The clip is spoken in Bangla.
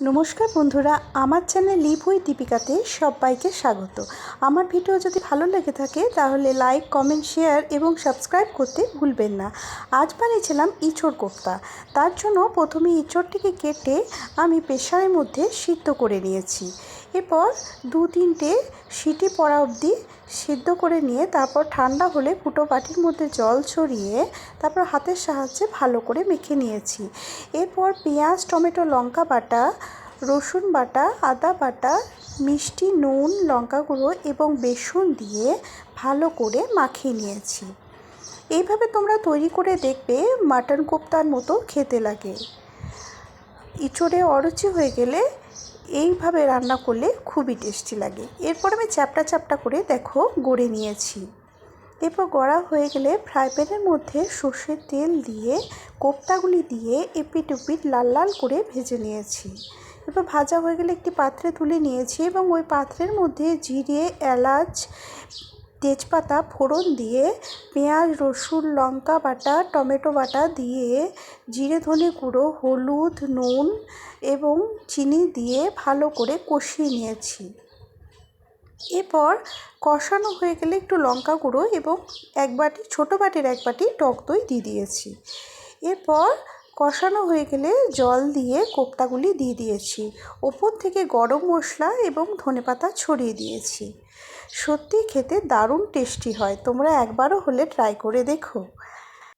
নমস্কার বন্ধুরা, আমার চ্যানেল লিভ উই দীপিকাতে সবাইকে স্বাগত। আমার ভিডিও যদি ভালো লেগে থাকে, তাহলে লাইক, কমেন্ট, শেয়ার এবং সাবস্ক্রাইব করতে ভুলবেন না। আজ বানিয়েছিলাম ইঁচড় কোপ্তা তার জন্য প্রথমে ইঁচড়টিকে কেটে আমি প্রেশারের মধ্যে সিদ্ধ করে নিয়েছি। এরপর দু তিনটে সিটি পড়া অবধি সিদ্ধ করে নিয়ে তারপর ঠান্ডা হলে ফুটো বাটির মধ্যে জল ছড়িয়ে তারপর হাতের সাহায্যে ভালো করে মেখে নিয়েছি। এরপর পেঁয়াজ, টমেটো, লঙ্কা বাটা, রসুন বাটা, আদা বাটা, মিষ্টি, নুন, লঙ্কা গুঁড়ো এবং বেসন দিয়ে ভালো করে মাখিয়ে নিয়েছি। এইভাবে তোমরা তৈরি করে দেখবে মাটন কোপ্তার মতো খেতে লাগে। ইঁচড়ে অরুচি হয়ে গেলে এইভাবে রান্না করলে খুবই টেস্টি লাগে। এরপর আমি চ্যাপটা চ্যাপটা করে দেখো গড়ে নিয়েছি। এরপর গড়া হয়ে গেলে ফ্রাই প্যানের মধ্যে সর্ষের তেল দিয়ে, কোপ্তাগুলি দিয়ে এপিট উপিট লাল লাল করে ভেজে নিয়েছি। এরপর ভাজা হয়ে গেলে একটি পাত্রে তুলে নিয়েছি এবং ওই পাত্রের মধ্যে জিরে, এলাচ তেজপাতা ফোড়ন দিয়ে পেঁয়াজ, রসুন, লঙ্কা বাটা, টমেটো বাটা দিয়ে জিরে ধনে গুঁড়ো, হলুদ, নুন এবং চিনি দিয়ে ভালো করে কষিয়ে নিয়েছি। এরপর কষানো হয়ে গেলে একটু লঙ্কা গুঁড়ো এবং এক বাটি, ছোটো বাটির এক বাটি টক দই দিয়ে দিয়েছি। এরপর কষানো হয়ে গেলে জল দিয়ে কোপ্তাগুলি দিয়ে দিয়েছি। ওপর থেকে গরম মশলা এবং ধনেপাতা ছড়িয়ে দিয়েছি। সত্যি খেতে দারুণ টেস্টি হয়। তোমরা একবারও হলে ট্রাই করে দেখো।